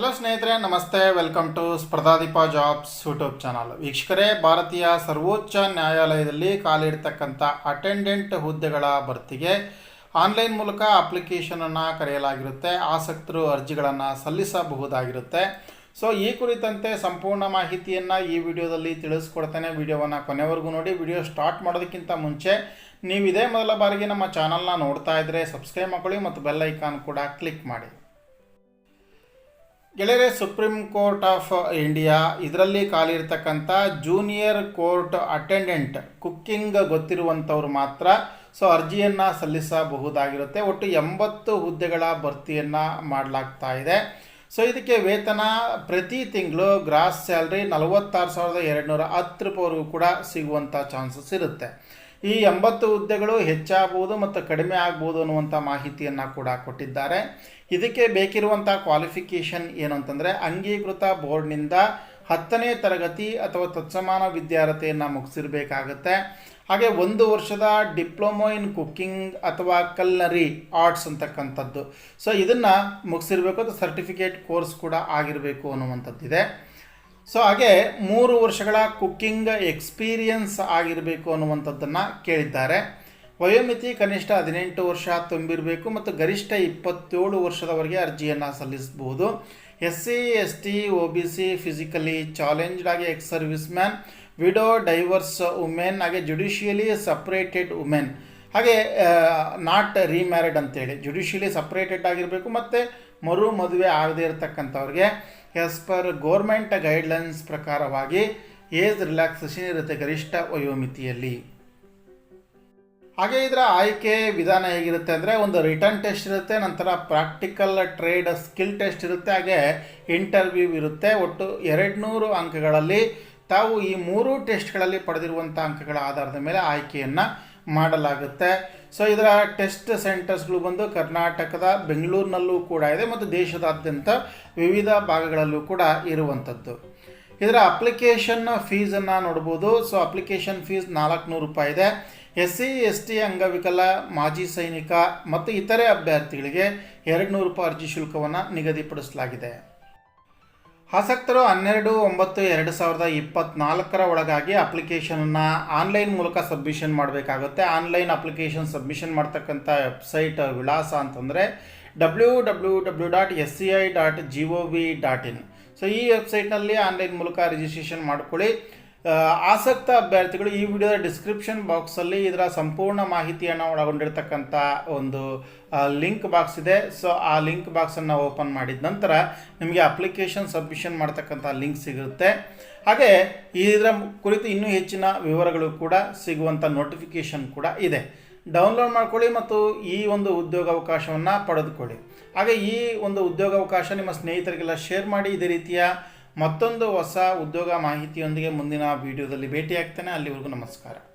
Hello ಸ್ನೇಹಿತರೆ, ನಮಸ್ತೆ. Welcome to Spardhadeepa jobs YouTube channel ವೀಕ್ಷಕರೇ, ಭಾರತೀಯ ಸರ್ವೋಚ್ಚ ನ್ಯಾಯಾಲಯದಲ್ಲಿ ಕಾಲಿಡ್ತಕ್ಕಂಥ ಅಟೆಂಡೆಂಟ್ ಹುದ್ದೆಗಳ ಭರ್ತಿಗೆ ಆನ್ಲೈನ್ ಮೂಲಕ ಅಪ್ಲಿಕೇಶನನ್ನು ಕರೆಯಲಾಗಿರುತ್ತೆ. ಆಸಕ್ತರು ಅರ್ಜಿಗಳನ್ನು ಸಲ್ಲಿಸಬಹುದಾಗಿರುತ್ತೆ. ಸೊ ಈ ಕುರಿತಂತೆ ಸಂಪೂರ್ಣ ಮಾಹಿತಿಯನ್ನು ಈ ವಿಡಿಯೋದಲ್ಲಿ ತಿಳಿಸ್ಕೊಡ್ತೇನೆ. ವಿಡಿಯೋವನ್ನು ಕೊನೆವರೆಗೂ ನೋಡಿ. ವಿಡಿಯೋ ಸ್ಟಾರ್ಟ್ ಮಾಡೋದಕ್ಕಿಂತ ಮುಂಚೆ ನೀವು ಇದೇ ಮೊದಲ ಬಾರಿಗೆ ನಮ್ಮ ಚಾನಲ್ನ ನೋಡ್ತಾ ಇದ್ದರೆ ಸಬ್ಸ್ಕ್ರೈಬ್ ಮಾಡ್ಕೊಳ್ಳಿ ಮತ್ತು ಬೆಲ್ ಐಕಾನ್ ಕೂಡ ಕ್ಲಿಕ್ ಮಾಡಿ. ಗೆಳೆಯರೆ ಸುಪ್ರೀಂ ಕೋರ್ಟ್ ಆಫ್ ಇಂಡಿಯಾ ಇದರಲ್ಲಿ ಖಾಲಿ ಇರ್ತಕ್ಕಂಥ ಜೂನಿಯರ್ ಕೋರ್ಟ್ ಅಟೆಂಡೆಂಟ್ ಕುಕ್ಕಿಂಗ್ ಗೊತ್ತಿರುವಂಥವ್ರು ಮಾತ್ರ ಸೊ ಅರ್ಜಿಯನ್ನು ಸಲ್ಲಿಸಬಹುದಾಗಿರುತ್ತೆ. ಒಟ್ಟು ಎಂಬತ್ತು ಹುದ್ದೆಗಳ ಭರ್ತಿಯನ್ನು ಮಾಡಲಾಗ್ತಾ ಇದೆ. ಸೊ ಇದಕ್ಕೆ ವೇತನ ಪ್ರತಿ ತಿಂಗಳು ಗ್ರಾಸ್ ಸ್ಯಾಲ್ರಿ ನಲವತ್ತಾರು ಸಾವಿರದ ಎರಡುನೂರ ಹತ್ತು ರೂಪಾಯಿವರೆಗೂ ಕೂಡ ಸಿಗುವಂಥ ಚಾನ್ಸಸ್ ಇರುತ್ತೆ. ಈ ಎಂಬತ್ತು ಹುದ್ದೆಗಳು ಹೆಚ್ಚಾಗಬಹುದು ಮತ್ತು ಕಡಿಮೆ ಆಗ್ಬೋದು ಅನ್ನುವಂಥ ಮಾಹಿತಿಯನ್ನು ಕೂಡ ಕೊಟ್ಟಿದ್ದಾರೆ. ಇದಕ್ಕೆ ಬೇಕಿರುವಂಥ ಕ್ವಾಲಿಫಿಕೇಷನ್ ಏನು ಅಂತಂದರೆ ಅಂಗೀಕೃತ ಬೋರ್ಡ್ನಿಂದ ಹತ್ತನೇ ತರಗತಿ ಅಥವಾ ತತ್ಸಮಾನ ವಿದ್ಯಾರ್ಥಿಯನ್ನು ಮುಗಿಸಿರಬೇಕಾಗತ್ತೆ. ಹಾಗೆ ಒಂದು ವರ್ಷದ ಡಿಪ್ಲೊಮೊ ಇನ್ ಕುಕ್ಕಿಂಗ್ ಅಥವಾ ಕಲ್ನರಿ ಆರ್ಟ್ಸ್ ಅಂತಕ್ಕಂಥದ್ದು. ಸೊ ಇದನ್ನು ಮುಗಿಸಿರ್ಬೇಕು ಅಥವಾ ಸರ್ಟಿಫಿಕೇಟ್ ಕೋರ್ಸ್ ಕೂಡ ಆಗಿರಬೇಕು ಅನ್ನುವಂಥದ್ದಿದೆ. ಸೊ ಹಾಗೆ ಮೂರು ವರ್ಷಗಳ ಕುಕ್ಕಿಂಗ್ ಎಕ್ಸ್ಪೀರಿಯನ್ಸ್ ಆಗಿರಬೇಕು ಅನ್ನುವಂಥದ್ದನ್ನು ಕೇಳಿದ್ದಾರೆ. ವಯೋಮಿತಿ ಕನಿಷ್ಠ ಹದಿನೆಂಟು ವರ್ಷ ತುಂಬಿರಬೇಕು ಮತ್ತು ಗರಿಷ್ಠ ಇಪ್ಪತ್ತೇಳು ವರ್ಷದವರೆಗೆ ಅರ್ಜಿಯನ್ನು ಸಲ್ಲಿಸಬಹುದು. S C, S T O B C physically challenged ಆಗಿ ex service man widow divorce women ಹಾಗೆ ಜುಡಿಷಿಯಲಿ ಸಪ್ರೇಟೆಡ್ ವುಮೆನ್ ಹಾಗೆ ನಾಟ್ ರೀಮ್ಯಾರಿಡ್ ಅಂತೇಳಿ ಜುಡಿಷಿಯಲಿ ಸಪ್ರೇಟೆಡ್ ಆಗಿರಬೇಕು, ಮತ್ತು ಮರು ಮದುವೆ ಆಗದೇ ಇರತಕ್ಕಂಥವ್ರಿಗೆ ಎಸ್ ಪರ್ ಗೋರ್ಮೆಂಟ್ ಗೈಡ್ಲೈನ್ಸ್ ಪ್ರಕಾರವಾಗಿ ಏಜ್ ರಿಲ್ಯಾಕ್ಸೇಷನ್ ಇರುತ್ತೆ ಗರಿಷ್ಠ ವಯೋಮಿತಿಯಲ್ಲಿ. ಹಾಗೆ ಇದರ ಆಯ್ಕೆ ವಿಧಾನ ಹೇಗಿರುತ್ತೆ ಅಂದರೆ, ಒಂದು ರಿಟರ್ನ್ ಟೆಸ್ಟ್ ಇರುತ್ತೆ, ನಂತರ ಪ್ರಾಕ್ಟಿಕಲ್ ಟ್ರೇಡ್ ಸ್ಕಿಲ್ ಟೆಸ್ಟ್ ಇರುತ್ತೆ, ಹಾಗೆ ಇಂಟರ್ವ್ಯೂ ಇರುತ್ತೆ. ಒಟ್ಟು ಎರಡು ನೂರು ಅಂಕಗಳಲ್ಲಿ ತಾವು ಈ ಮೂರು ಟೆಸ್ಟ್ಗಳಲ್ಲಿ ಪಡೆದಿರುವಂಥ ಅಂಕಗಳ ಆಧಾರದ ಮೇಲೆ ಆಯ್ಕೆಯನ್ನು ಮಾಡಲಾಗುತ್ತೆ. ಸೊ ಇದರ ಟೆಸ್ಟ್ ಸೆಂಟರ್ಸ್ಗಳು ಬಂದು ಕರ್ನಾಟಕದ ಬೆಂಗಳೂರಿನಲ್ಲೂ ಕೂಡ ಇದೆ ಮತ್ತು ದೇಶದಾದ್ಯಂತ ವಿವಿಧ ಭಾಗಗಳಲ್ಲೂ ಕೂಡ ಇರುವಂಥದ್ದು. ಇದರ ಅಪ್ಲಿಕೇಶನ್ ಫೀಸನ್ನು ನೋಡ್ಬೋದು. ಸೊ ಅಪ್ಲಿಕೇಶನ್ ಫೀಸ್ ನಾಲ್ಕುನೂರು ರೂಪಾಯಿ ಇದೆ. ಎಸ್ ಸಿ ಎಸ್ ಟಿ ಅಂಗವಿಕಲ, ಮಾಜಿ ಸೈನಿಕ ಮತ್ತು ಇತರೆ ಅಭ್ಯರ್ಥಿಗಳಿಗೆ ಎರಡು ನೂರು ರೂಪಾಯಿ ಅರ್ಜಿ ಶುಲ್ಕವನ್ನು ನಿಗದಿಪಡಿಸಲಾಗಿದೆ. ಆಸಕ್ತರು ಹನ್ನೆರಡು, ಒಂಬತ್ತು, ಎರಡು ಸಾವಿರದ ಇಪ್ಪತ್ತ್ನಾಲ್ಕರ ಒಳಗಾಗಿ ಅಪ್ಲಿಕೇಶನನ್ನು ಆನ್ಲೈನ್ ಮೂಲಕ ಸಬ್ಮಿಷನ್ ಮಾಡಬೇಕಾಗುತ್ತೆ. ಆನ್ಲೈನ್ ಅಪ್ಲಿಕೇಶನ್ ಸಬ್ಮಿಷನ್ ಮಾಡ್ತಕ್ಕಂಥ ವೆಬ್ಸೈಟ್ ವಿಳಾಸ ಅಂತಂದರೆ W W W dot S C I dot G O V dot in. So ಈ ವೆಬ್ಸೈಟ್ನಲ್ಲಿ ಆನ್ಲೈನ್ ಮೂಲಕ ರಿಜಿಸ್ಟ್ರೇಷನ್ ಮಾಡ್ಕೊಳ್ಳಿ. ಆಸಕ್ತ ಅಭ್ಯರ್ಥಿಗಳು ಈ ವಿಡಿಯೋದ ಡಿಸ್ಕ್ರಿಪ್ಷನ್ ಬಾಕ್ಸಲ್ಲಿ ಇದರ ಸಂಪೂರ್ಣ ಮಾಹಿತಿಯನ್ನು ಒಳಗೊಂಡಿರ್ತಕ್ಕಂಥ ಒಂದು ಲಿಂಕ್ ಬಾಕ್ಸ್ ಇದೆ. ಸೊ ಆ ಲಿಂಕ್ ಬಾಕ್ಸನ್ನು ಓಪನ್ ಮಾಡಿದ ನಂತರ ನಿಮಗೆ ಅಪ್ಲಿಕೇಶನ್ ಸಬ್ಮಿಷನ್ ಮಾಡ್ತಕ್ಕಂಥ ಲಿಂಕ್ ಸಿಗುತ್ತೆ. ಹಾಗೆ ಇದರ ಕುರಿತು ಇನ್ನೂ ಹೆಚ್ಚಿನ ವಿವರಗಳು ಕೂಡ ಸಿಗುವಂಥ ನೋಟಿಫಿಕೇಷನ್ ಕೂಡ ಇದೆ. ಡೌನ್ಲೋಡ್ ಮಾಡ್ಕೊಳ್ಳಿ ಮತ್ತು ಈ ಒಂದು ಉದ್ಯೋಗಾವಕಾಶವನ್ನು ಪಡೆದುಕೊಳ್ಳಿ. ಹಾಗೆ ಈ ಒಂದು ಉದ್ಯೋಗಾವಕಾಶ ನಿಮ್ಮ ಸ್ನೇಹಿತರಿಗೆಲ್ಲ ಶೇರ್ ಮಾಡಿ, ಇದೇ ರೀತಿಯ ಮತ್ತೊಂದು ಹೊಸ ಉದ್ಯೋಗ ಮಾಹಿತಿಯೊಂದಿಗೆ ಮುಂದಿನ ವಿಡಿಯೋದಲ್ಲಿ ಭೇಟಿಯಾಗ್ತೇನೆ. ಅಲ್ಲಿವರೆಗೂ ನಮಸ್ಕಾರ.